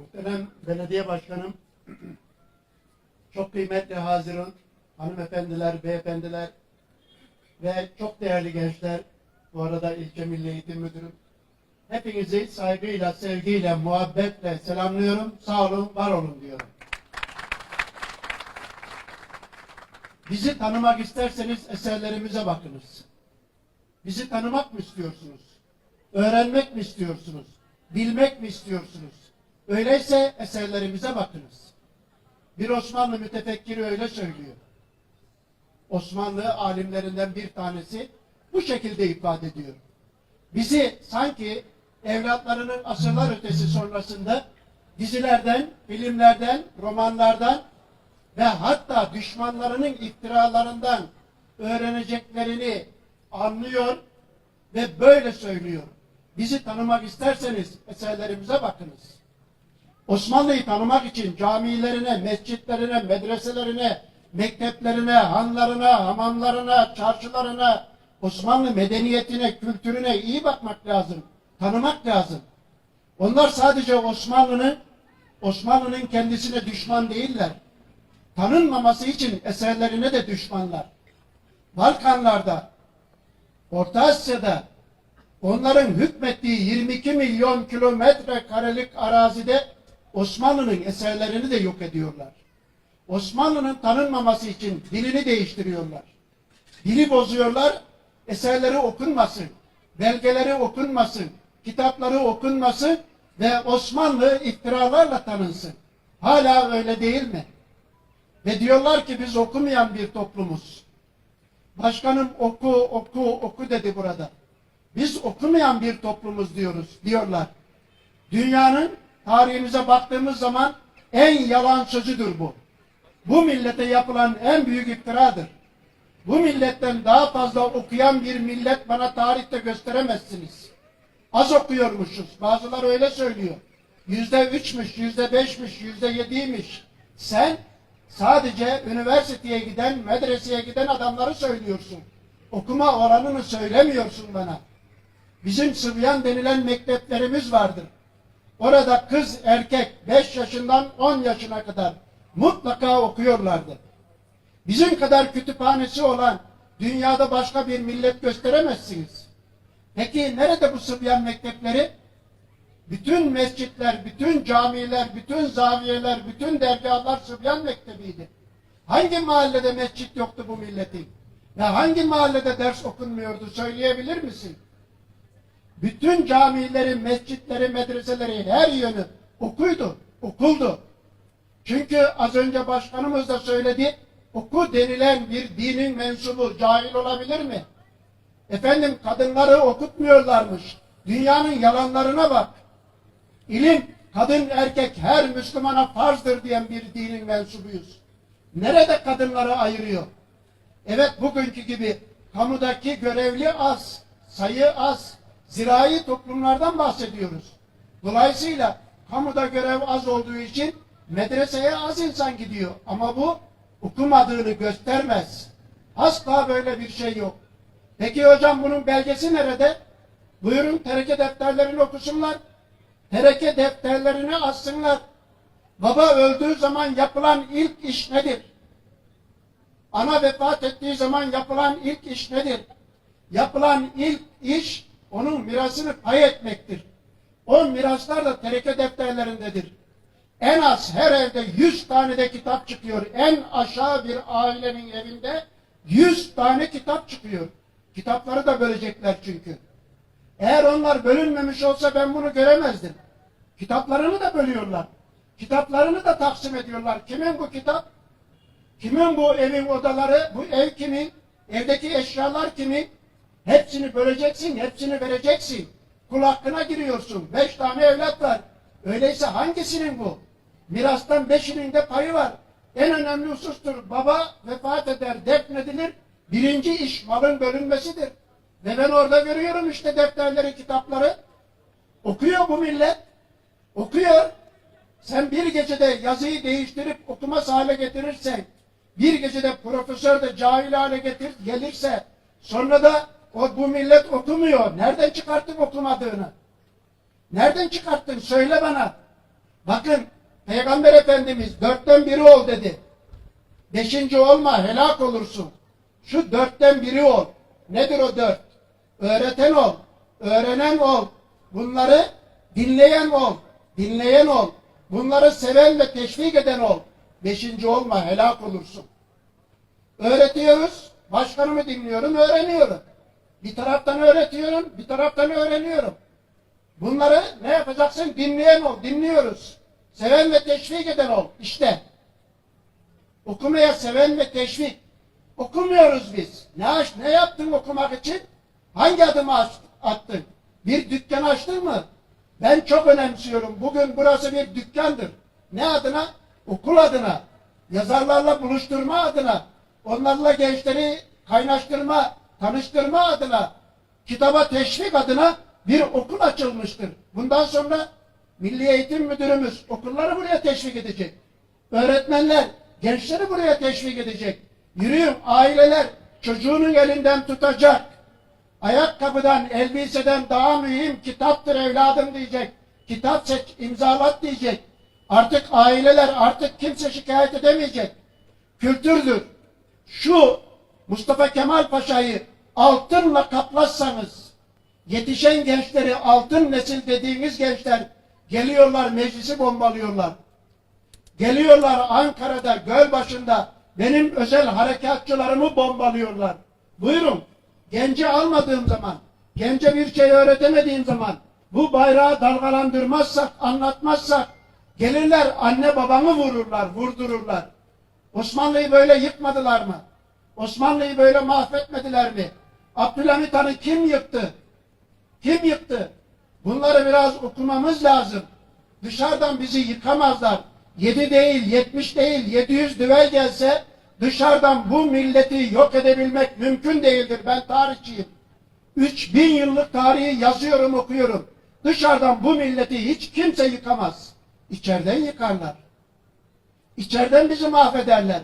Muhterem belediye başkanım, çok kıymetli hazırın, hanımefendiler, beyefendiler ve çok değerli gençler, bu arada ilçe milli eğitim müdürüm, hepinizi saygıyla, sevgiyle, muhabbetle selamlıyorum. Sağ olun, var olun diyorum. Bizi tanımak isterseniz eserlerimize bakınız. Bizi tanımak mı istiyorsunuz? Öğrenmek mi istiyorsunuz? Bilmek mi istiyorsunuz? Öyleyse eserlerimize bakınız. Bir Osmanlı mütefekkiri öyle söylüyor. Osmanlı alimlerinden bir tanesi bu şekilde ifade ediyor. Bizi sanki evlatlarının asırlar ötesi sonrasında dizilerden, filmlerden, romanlardan ve hatta düşmanlarının iftiralarından öğreneceklerini anlıyor ve böyle söylüyor. Bizi tanımak isterseniz eserlerimize bakınız. Osmanlı'yı tanımak için camilerine, mescitlerine, medreselerine, mekteplerine, hanlarına, hamamlarına, çarşılarına, Osmanlı medeniyetine, kültürüne iyi bakmak lazım. Tanımak lazım. Onlar sadece Osmanlı'nın Osmanlı'nın kendisine düşman değiller. Tanınmaması için eserlerine de düşmanlar. Balkanlarda, Orta Asya'da onların hükmettiği 22 milyon kilometre karelik arazide Osmanlı'nın eserlerini de yok ediyorlar. Osmanlı'nın tanınmaması için dilini değiştiriyorlar. Dili bozuyorlar, eserleri okunmasın, belgeleri okunmasın, kitapları okunmasın ve Osmanlı iftiralarla tanınsın. Hala öyle değil mi? Ve diyorlar ki biz okumayan bir toplumuz. Başkanım oku, oku, oku dedi burada. Biz okumayan bir toplumuz diyoruz, diyorlar. Dünyanın tarihimize baktığımız zaman en yalan sözüdür bu. Bu millete yapılan en büyük iftiradır. Bu milletten daha fazla okuyan bir millet bana tarihte gösteremezsiniz. Az okuyormuşuz. Bazıları öyle söylüyor. Yüzde üçmüş, yüzde beşmiş, yüzde yediymiş. Sen sadece üniversiteye giden, medreseye giden adamları söylüyorsun. Okuma oranını söylemiyorsun bana. Bizim Sıbyan denilen mekteplerimiz vardır. Orada kız erkek 5 yaşından 10 yaşına kadar mutlaka okuyorlardı. Bizim kadar kütüphanesi olan dünyada başka bir millet gösteremezsiniz. Peki nerede bu Sıbyan mektepleri? Bütün mescitler, bütün camiler, bütün zaviyeler, bütün dergahlar Sıbyan mektebiydi. Hangi mahallede mescit yoktu bu milletin? Ya hangi mahallede ders okunmuyordu söyleyebilir misin? Bütün camileri, mescitleri, medreseleri her yönü okuydu, okuldu. Çünkü az önce başkanımız da söyledi, oku denilen bir dinin mensubu cahil olabilir mi? Efendim kadınları okutmuyorlarmış. Dünyanın yalanlarına bak. İlim kadın erkek her Müslümana farzdır diyen bir dinin mensubuyuz. Nerede kadınları ayırıyor? Evet bugünkü gibi kamudaki görevli az, sayı az, zirai toplumlardan bahsediyoruz. Dolayısıyla kamuda görev az olduğu için medreseye az insan gidiyor. Ama bu okumadığını göstermez. Asla böyle bir şey yok. Peki hocam bunun belgesi nerede? Buyurun tereke defterlerini okusunlar. Tereke defterlerini assınlar. Baba öldüğü zaman yapılan ilk iş nedir? Ana vefat ettiği zaman yapılan ilk iş nedir? Yapılan ilk iş onun mirasını pay etmektir. O miraslar da tereke defterlerindedir. En az her evde yüz tane de kitap çıkıyor. En aşağı bir ailenin evinde yüz tane kitap çıkıyor. Kitapları da bölecekler çünkü. Eğer onlar bölünmemiş olsa ben bunu göremezdim. Kitaplarını da bölüyorlar. Kitaplarını da taksim ediyorlar. Kimin bu kitap? Kimin bu evin odaları? Bu ev kimin? Evdeki eşyalar kimin? Hepsini böleceksin, hepsini vereceksin. Kul hakkına giriyorsun. Beş tane evlat var. Öyleyse hangisinin bu? Mirastan beşinin de payı var. En önemli husustur. Baba vefat eder, defnedilir. Birinci iş malın bölünmesidir. Ve ben orada görüyorum işte defterleri, kitapları. Okuyor bu millet. Okuyor. Sen bir gecede yazıyı değiştirip okumaz hale getirirsen, bir gecede profesör de cahil hale getir, gelirse, sonra da o bu millet okumuyor. Nereden çıkarttın okumadığını? Nereden çıkarttın? Söyle bana. Bakın Peygamber Efendimiz dörtten biri ol dedi. Beşinci olma helak olursun. Şu dörtten biri ol. Nedir o dört? Öğreten ol. Öğrenen ol. Bunları dinleyen ol. Dinleyen ol. Bunları seven ve teşvik eden ol. Beşinci olma helak olursun. Öğretiyoruz. Başkanımı dinliyorum, öğreniyorum. Bir taraftan öğretiyorum, bir taraftan öğreniyorum. Bunları ne yapacaksın? Dinleyen ol, dinliyoruz. Seven ve teşvik eden ol. İşte. Okumaya seven ve teşvik. Okumuyoruz biz. Ne aç, ne yaptın okumak için? Hangi adımı attın? Bir dükkan açtın mı? Ben çok önemsiyorum. Bugün burası bir dükkandır. Ne adına? Okul adına. Yazarlarla buluşturma adına. Onlarla gençleri kaynaştırma, tanıştırma adına. Kitaba teşvik adına bir okul açılmıştır. Bundan sonra Milli Eğitim Müdürümüz okulları buraya teşvik edecek. Öğretmenler gençleri buraya teşvik edecek. Yürüyün aileler çocuğunun elinden tutacak. Ayakkabıdan, elbiseden daha mühim kitaptır evladım diyecek. Kitap seç, imzalat diyecek. Artık aileler, artık kimse şikayet edemeyecek. Kültürdür. Şu Mustafa Kemal Paşa'yı altınla kaplatsanız, yetişen gençleri altın nesil dediğiniz gençler geliyorlar meclisi bombalıyorlar. Geliyorlar Ankara'da, Gölbaşı'nda benim özel harekatçılarımı bombalıyorlar. Buyurun. Genci almadığım zaman, gence bir şey öğretemediğim zaman, bu bayrağı dalgalandırmazsak, anlatmazsak, gelirler anne babamı vururlar, vurdururlar. Osmanlı'yı böyle yıkmadılar mı? Osmanlı'yı böyle mahvetmediler mi? Abdülhamit Han'ı kim yıktı? Kim yıktı? Bunları biraz okumamız lazım. Dışarıdan bizi yıkamazlar. Yedi değil, yetmiş değil, yedi yüz düvel gelse dışarıdan bu milleti yok edebilmek mümkün değildir. Ben tarihçiyim. Üç bin yıllık tarihi yazıyorum, okuyorum. Dışarıdan bu milleti hiç kimse yıkamaz. İçeriden yıkarlar. İçeriden bizi mahvederler.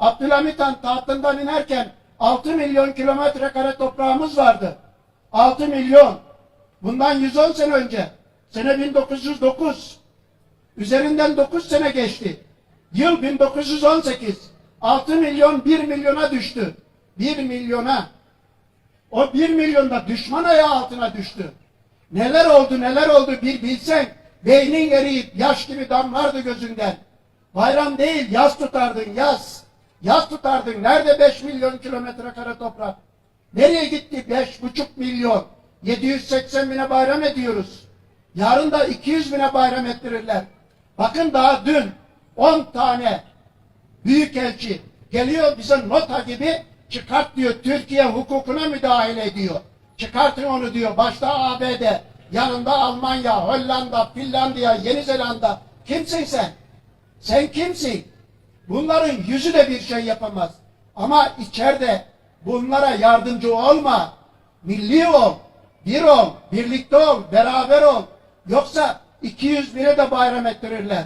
Abdülhamit Han tahtından inerken 6 milyon kilometre kare toprağımız vardı. 6 milyon. Bundan 110 sene önce. Sene 1909. Üzerinden 9 sene geçti. Yıl 1918. 6 milyon 1 milyona düştü. 1 milyona. O 1 milyonda düşman ayağı altına düştü. Neler oldu neler oldu bir bilsen. Beynin eriyip yaş gibi damlardı gözünden. Bayram değil yaz tutardın yaz. Yaz tutardın. Nerede 5 milyon kilometre kare toprak? Nereye gitti 5,5 milyon? 780 bine bayram ediyoruz. Yarın da 200 bine bayram ettirirler. Bakın daha dün 10 tane büyükelçi geliyor bize nota gibi çıkart diyor Türkiye hukukuna müdahale ediyor. Çıkartın onu diyor. Başta ABD, yanında Almanya, Hollanda, Finlandiya, Yeni Zelanda. Kimsin sen? Sen kimsin? Bunların yüzü de bir şey yapamaz. Ama içeride bunlara yardımcı olma. Milli ol, bir ol, birlikte ol, beraber ol. Yoksa 200 bire de bayram ettirirler.